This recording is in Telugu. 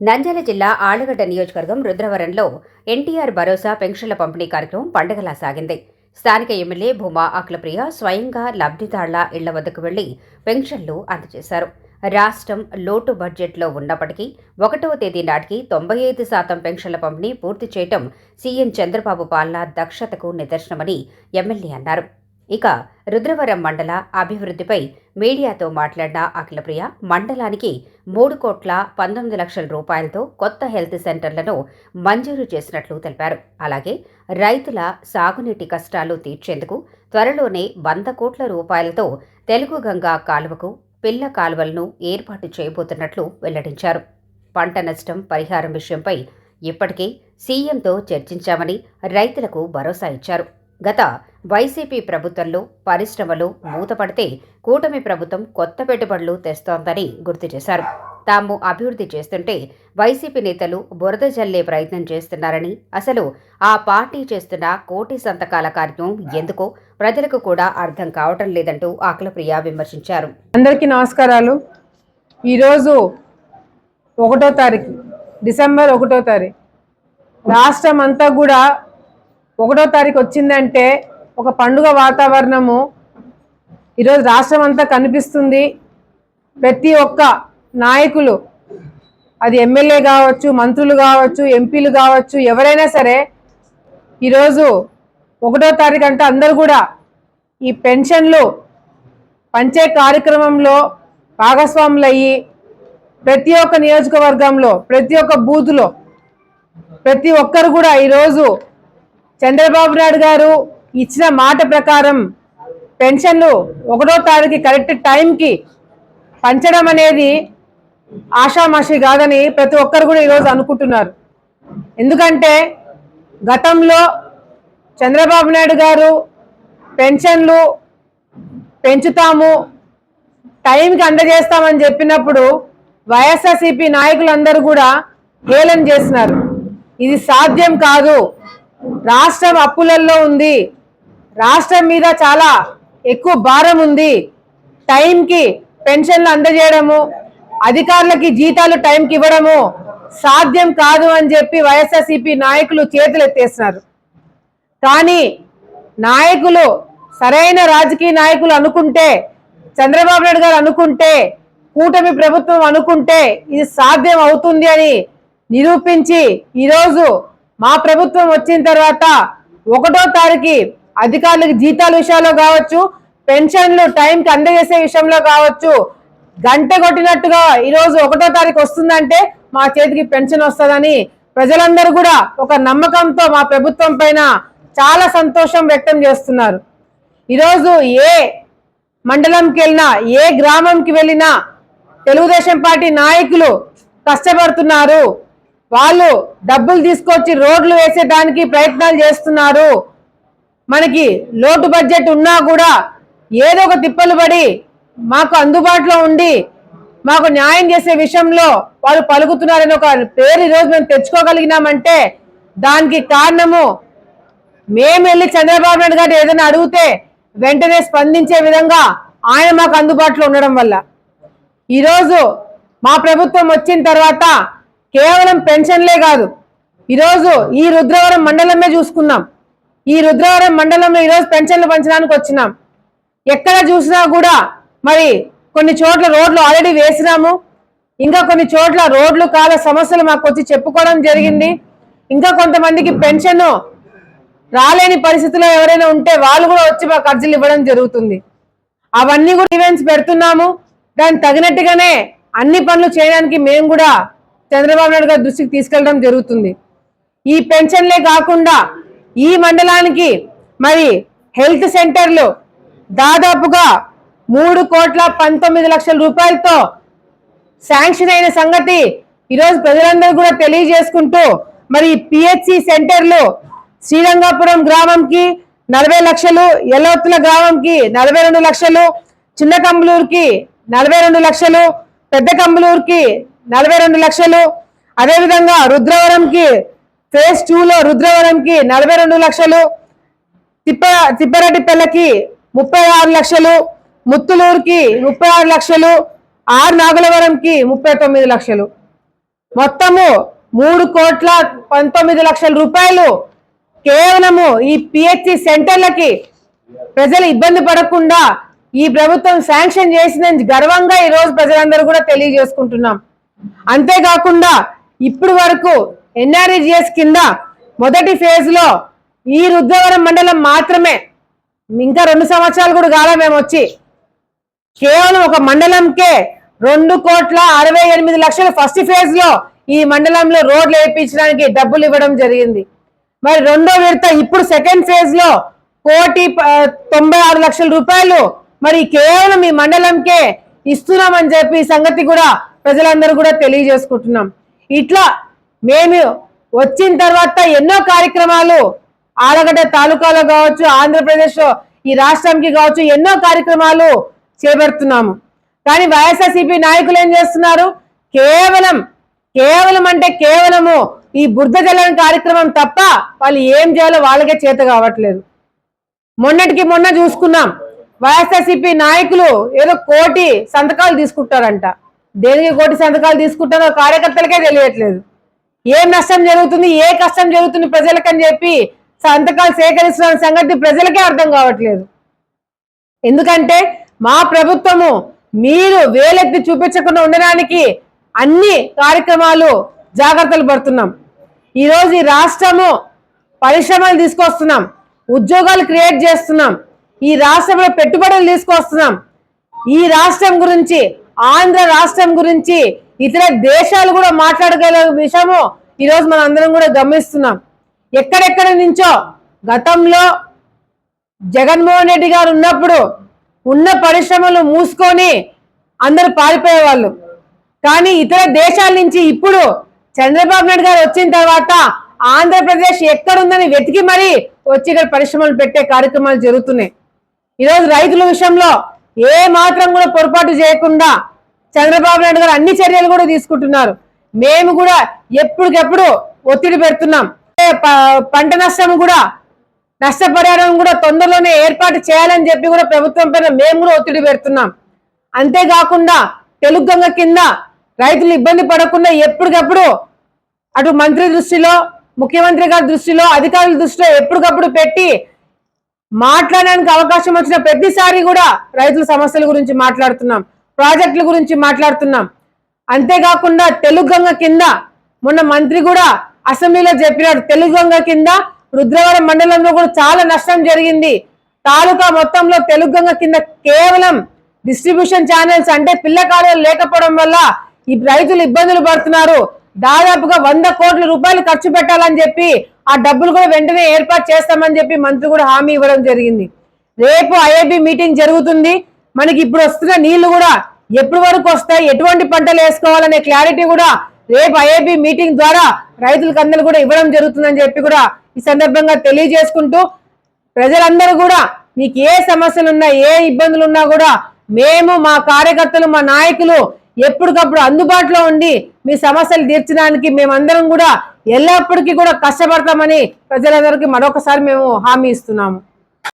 నంద్యాల జిల్లా ఆళ్ళగడ్డ నియోజకవర్గం రుద్రవరంలో ఎన్టీఆర్ భరోసా పెన్షన్ల పంపిణీ కార్యక్రమం పండగలా సాగింది. స్థానిక ఎమ్మెల్యే భూమా అఖిలప్రియ స్వయంగా లబ్ధిదారుల ఇళ్ళ వద్దకు వెళ్ళి పెన్షన్లు అందజేశారు. రాష్ట్రం లోటు బడ్జెట్లో ఉన్నప్పటికీ ఒకటవ తేదీ నాటికి తొంభై ఐదు శాతం పెన్షన్ల పంపిణీ పూర్తి చేయటం సీఎం చంద్రబాబు పాలన దక్షతకు నిదర్శనమని ఎమ్మెల్యే అన్నారు. ఇక రుద్రవరం మండల అభివృద్ధిపై మీడియాతో మాట్లాడిన అఖిలప్రియ మండలానికి మూడు కోట్ల పంతొమ్మిది లక్షల రూపాయలతో కొత్త హెల్త్ సెంటర్లను మంజూరు చేసినట్లు తెలిపారు. అలాగే రైతుల సాగునీటి కష్టాలు తీర్చేందుకు త్వరలోనే వంద కోట్ల రూపాయలతో తెలుగు గంగా కాలువకు పిల్ల కాలువలను ఏర్పాటు చేయబోతున్నట్లు వెల్లడించారు. పంట నష్టం పరిహారం విషయంపై ఇప్పటికే సీఎంతో చర్చించామని రైతులకు భరోసా ఇచ్చారు. గత వైసీపీ ప్రభుత్వంలో పరిశ్రమలు మూతపడితే కూటమి ప్రభుత్వం కొత్త పెట్టుబడులు తెస్తోందని గుర్తు చేశారు. తాము అభివృద్ధి చేస్తుంటే వైసీపీ నేతలు బురద జల్లే ప్రయత్నం చేస్తున్నారని అసలు ఆ పార్టీ చేస్తున్న కోటి సంతకాల కార్యక్రమం ఎందుకో ప్రజలకు కూడా అర్థం కావటం లేదంటూ అఖిలప్రియ విమర్శించారు. అందరికీ నమస్కారాలు. ఈరోజు ఒకటో తారీఖు డిసెంబర్ ఒకటో తారీఖు. రాష్ట్రం అంతా కూడా ఒకటో తారీఖు వచ్చిందంటే ఒక పండుగ వాతావరణము ఈరోజు రాష్ట్రం అంతా కనిపిస్తుంది. ప్రతి ఒక్క నాయకులు అది ఎమ్మెల్యే కావచ్చు మంత్రులు కావచ్చు ఎంపీలు కావచ్చు ఎవరైనా సరే ఈరోజు ఒకటో తారీఖు అంటే అందరూ కూడా ఈ పెన్షన్లు పంచే కార్యక్రమంలో భాగస్వాములయ్యి ప్రతి ఒక్క నియోజకవర్గంలో ప్రతి ఒక్క బూతులో ప్రతి ఒక్కరు కూడా ఈరోజు చంద్రబాబు నాయుడు గారు ఇచ్చిన మాట ప్రకారం పెన్షన్లు ఒకటో తారీఖు కరెక్ట్ టైంకి పంచడం అనేది ఆషామాషి కాదని ప్రతి ఒక్కరు కూడా ఈరోజు అనుకుంటున్నారు. ఎందుకంటే గతంలో చంద్రబాబు నాయుడు గారు పెన్షన్లు పెంచుతాము టైంకి అందజేస్తామని చెప్పినప్పుడు వైఎస్ఆర్సీపీ నాయకులందరూ కూడా హేళన చేసినారు. ఇది సాధ్యం కాదు. రాష్ట్రం అప్పులల్లో ఉంది. రాష్ట్రం మీద చాలా ఎక్కువ భారం ఉంది. టైంకి పెన్షన్లు అందజేయడము అధికారులకి జీతాలు టైంకి ఇవ్వడము సాధ్యం కాదు అని చెప్పి వైఎస్ఆర్సీపీ నాయకులు చేతులు ఎత్తేస్తున్నారు. కానీ నాయకులు సరైన రాజకీయ నాయకులు అనుకుంటే చంద్రబాబు నాయుడు గారు అనుకుంటే కూటమి ప్రభుత్వం అనుకుంటే ఇది సాధ్యం అవుతుంది అని నిరూపించి ఈరోజు మా ప్రభుత్వం వచ్చిన తర్వాత ఒకటో తారీఖు అధికారులకు జీతాల విషయంలో కావచ్చు పెన్షన్లు టైంకి అందజేసే విషయంలో కావచ్చు గంట కొట్టినట్టుగా ఈరోజు ఒకటో తారీఖు వస్తుందంటే మా చేతికి పెన్షన్ వస్తుందని ప్రజలందరూ కూడా ఒక నమ్మకంతో మా ప్రభుత్వం పైన చాలా సంతోషం వ్యక్తం చేస్తున్నారు. ఈరోజు ఏ మండలంకి వెళ్ళినా ఏ గ్రామంకి వెళ్ళినా తెలుగుదేశం పార్టీ నాయకులు కష్టపడుతున్నారు. వాళ్ళు డబ్బులు తీసుకొచ్చి రోడ్లు వేసేదానికి ప్రయత్నాలు చేస్తున్నారు. మనకి లోటు బడ్జెట్ ఉన్నా కూడా ఏదో ఒక తిప్పలు పడి మాకు అందుబాటులో ఉండి మాకు న్యాయం చేసే విషయంలో వాళ్ళు పలుకుతున్నారని ఒక పేరు ఈరోజు మేము తెచ్చుకోగలిగినామంటే దానికి కారణము మేము వెళ్ళి చంద్రబాబు నాయుడు గారు ఏదైనా అడిగితే వెంటనే స్పందించే విధంగా ఆయన మాకు అందుబాటులో ఉండడం వల్ల. ఈరోజు మా ప్రభుత్వం వచ్చిన తర్వాత కేవలం పెన్షన్లే కాదు. ఈరోజు ఈ రుద్రవరం మండలమే చూసుకున్నాం. ఈ రుద్రవరం మండలంలో ఈరోజు పెన్షన్లు పంచడానికి వచ్చినాం. ఎక్కడ చూసినా కూడా మరి కొన్ని చోట్ల రోడ్లు ఆల్రెడీ వేసినాము. ఇంకా కొన్ని చోట్ల రోడ్లు కాల సమస్యలు మాకు వచ్చి చెప్పుకోవడం జరిగింది. ఇంకా కొంతమందికి పెన్షన్ రాలేని పరిస్థితిలో ఎవరైనా ఉంటే వాళ్ళు కూడా వచ్చి మాకు అర్జీలు ఇవ్వడం జరుగుతుంది. అవన్నీ కూడా ఈవెంట్స్ పెడుతున్నాము. దానికి తగినట్టుగానే అన్ని పనులు చేయడానికి మేము కూడా చంద్రబాబు నాయుడు గారి దృష్టికి తీసుకెళ్ళడం జరుగుతుంది. ఈ పెన్షన్లే కాకుండా ఈ మండలానికి మరి హెల్త్ సెంటర్లు దాదాపుగా మూడు కోట్ల పంతొమ్మిది లక్షల రూపాయలతో శాంక్షన్ అయిన సంగతి ఈరోజు ప్రజలందరూ కూడా తెలియజేసుకుంటూ మరి పిహెచ్సి సెంటర్లు శ్రీరంగాపురం గ్రామంకి నలభై లక్షలు ఎల్లవత్తుల గ్రామంకి నలభై రెండు లక్షలు చిన్న కంబలూరుకి నలభై రెండు లక్షలు పెద్ద కంబలూరుకి నలభై రెండు లక్షలు అదేవిధంగా రుద్రవరంకి ఫేజ్ టూలో రుద్రవరంకి నలభై రెండు లక్షలు తిప్ప తిప్పరెడ్డిపల్లకి ముప్పై ఆరు లక్షలు ముత్తులూరుకి ముప్పై ఆరు లక్షలు ఆరు నాగలవరంకి ముప్పై తొమ్మిది లక్షలు. మొత్తము మూడు కోట్ల పంతొమ్మిది లక్షల రూపాయలు కేవలము ఈ పిహెచ్సి సెంటర్లకి ప్రజలు ఇబ్బంది పడకుండా ఈ ప్రభుత్వం శాంక్షన్ చేసిందని గర్వంగా ఈరోజు ప్రజలందరూ కూడా తెలియజేసుకుంటున్నాం. అంతేకాకుండా ఇప్పుడు వరకు ఎన్ఆర్ఈజిఎస్ కింద మొదటి ఫేజ్లో ఈ రుద్రవరం మండలం మాత్రమే. ఇంకా రెండు సంవత్సరాలు కూడా కాలం మేము వచ్చి. కేవలం ఒక మండలంకే రెండు కోట్ల అరవై ఎనిమిది లక్షల ఫస్ట్ ఫేజ్లో ఈ మండలంలో రోడ్లు వేయించడానికి డబ్బులు ఇవ్వడం జరిగింది. మరి రెండో విడత ఇప్పుడు సెకండ్ ఫేజ్లో కోటి ప- తొంభై ఆరు లక్షల రూపాయలు మరి కేవలం ఈ మండలంకే ఇస్తున్నామని చెప్పి సంగతి కూడా ప్రజలందరూ కూడా తెలియజేసుకుంటున్నాం. ఇట్లా మేము వచ్చిన తర్వాత ఎన్నో కార్యక్రమాలు ఆలగడ్డ తాలూకాలో కావచ్చు ఆంధ్రప్రదేశ్ ఈ రాష్ట్రంకి కావచ్చు ఎన్నో కార్యక్రమాలు చేపడుతున్నాము. కానీ వైఎస్ఆర్సీపీ నాయకులు ఏం చేస్తున్నారు? కేవలం కేవలం అంటే కేవలము ఈ బురద జల్లని కార్యక్రమం తప్ప వాళ్ళు ఏం చేయాలో వాళ్ళకే చేత కావట్లేదు. మొన్నటికి మొన్న చూసుకున్నాం వైఎస్ఆర్సీపీ నాయకులు ఏదో కోటి సంతకాలు తీసుకుంటారంట. దేనికి కోటి సంతకాలు తీసుకుంటారో కార్యకర్తలకే తెలియట్లేదు. ఏం నష్టం జరుగుతుంది ఏ కష్టం జరుగుతుంది ప్రజలకని చెప్పి సంతకాలు సేకరిస్తున్న సంగతి ప్రజలకే అర్థం కావట్లేదు. ఎందుకంటే మా ప్రభుత్వము మీరు వేలెత్తి చూపించకుండా ఉండడానికి అన్ని కార్యక్రమాలు జాగ్రత్తలు పడుతున్నాం. ఈరోజు ఈ రాష్ట్రము పరిశ్రమలు తీసుకొస్తున్నాం ఉద్యోగాలు క్రియేట్ చేస్తున్నాం ఈ రాష్ట్రంలో పెట్టుబడులు తీసుకొస్తున్నాం. ఈ రాష్ట్రం గురించి ఆంధ్ర రాష్ట్రం గురించి ఇతర దేశాలు కూడా మాట్లాడగల విషయము ఈరోజు మనం అందరం కూడా గమనిస్తున్నాం. ఎక్కడెక్కడ నుంచో గతంలో జగన్మోహన్ రెడ్డి గారు ఉన్నప్పుడు ఉన్న పరిశ్రమలు మూసుకొని అందరూ పారిపోయేవాళ్ళు. కానీ ఇతర దేశాల నుంచి ఇప్పుడు చంద్రబాబు నాయుడు గారు వచ్చిన తర్వాత ఆంధ్రప్రదేశ్ ఎక్కడుందని వెతికి మరీ వచ్చి ఇక్కడ పరిశ్రమలు పెట్టే కార్యక్రమాలు జరుగుతున్నాయి. ఈరోజు రైతుల విషయంలో ఏ మాత్రం కూడా పొరపాటు చేయకుండా చంద్రబాబు నాయుడు గారు అన్ని చర్యలు కూడా తీసుకుంటున్నారు. మేము కూడా ఎప్పటికెప్పుడు ఒత్తిడి పెడుతున్నాం. పంట నష్టం కూడా నష్టపరిహారం కూడా తొందరలోనే ఏర్పాటు చేయాలని చెప్పి కూడా ప్రభుత్వం పైన మేము కూడా ఒత్తిడి పెడుతున్నాం. అంతేకాకుండా తెలుగు గంగ కింద రైతులు ఇబ్బంది పడకుండా ఎప్పటికప్పుడు అటు మంత్రి దృష్టిలో ముఖ్యమంత్రి గారి దృష్టిలో అధికారుల దృష్టిలో ఎప్పటికప్పుడు పెట్టి మాట్లాడడానికి అవకాశం వచ్చిన ప్రతిసారి కూడా రైతుల సమస్యల గురించి మాట్లాడుతున్నాం. ప్రాజెక్టుల గురించి మాట్లాడుతున్నాం. అంతేకాకుండా తెలుగు గంగ కింద మొన్న మంత్రి కూడా అసెంబ్లీలో చెప్పినాడు. తెలుగు గంగ కింద రుద్రవరం మండలంలో కూడా చాలా నష్టం జరిగింది. తాలూకా మొత్తంలో తెలుగు గంగ కింద కేవలం డిస్ట్రిబ్యూషన్ ఛానల్స్ అంటే పిల్లకాలు లేకపోవడం వల్ల ఈ రైతులు ఇబ్బందులు పడుతున్నారు. దాదాపుగా వంద కోట్ల రూపాయలు ఖర్చు పెట్టాలని చెప్పి ఆ డబ్బులు కూడా వెంటనే ఏర్పాటు చేస్తామని చెప్పి మంత్రి కూడా హామీ ఇవ్వడం జరిగింది. రేపు ఐఏబి మీటింగ్ జరుగుతుంది. మనకి ఇప్పుడు వస్తున్న నీళ్ళు కూడా ఎప్పటి వరకు వస్తాయి? ఎటువంటి పంటలు వేసుకోవాలనే క్లారిటీ కూడా రేపు ఐఏబి మీటింగ్ ద్వారా రైతులకు అందరూ కూడా ఇవ్వడం జరుగుతుందని చెప్పి కూడా ఈ సందర్భంగా తెలియజేసుకుంటూ ప్రజలందరూ కూడా మీకు ఏ సమస్యలు ఉన్నా ఏ ఇబ్బందులు ఉన్నా కూడా మేము మా కార్యకర్తలు మా నాయకులు ఎప్పటికప్పుడు అందుబాటులో ఉండి మీ సమస్యలు తీర్చడానికి మేమందరం కూడా ఎల్లప్పటికీ కూడా కష్టపడతామని ప్రజలందరికీ మరొకసారి మేము హామీ ఇస్తున్నాము.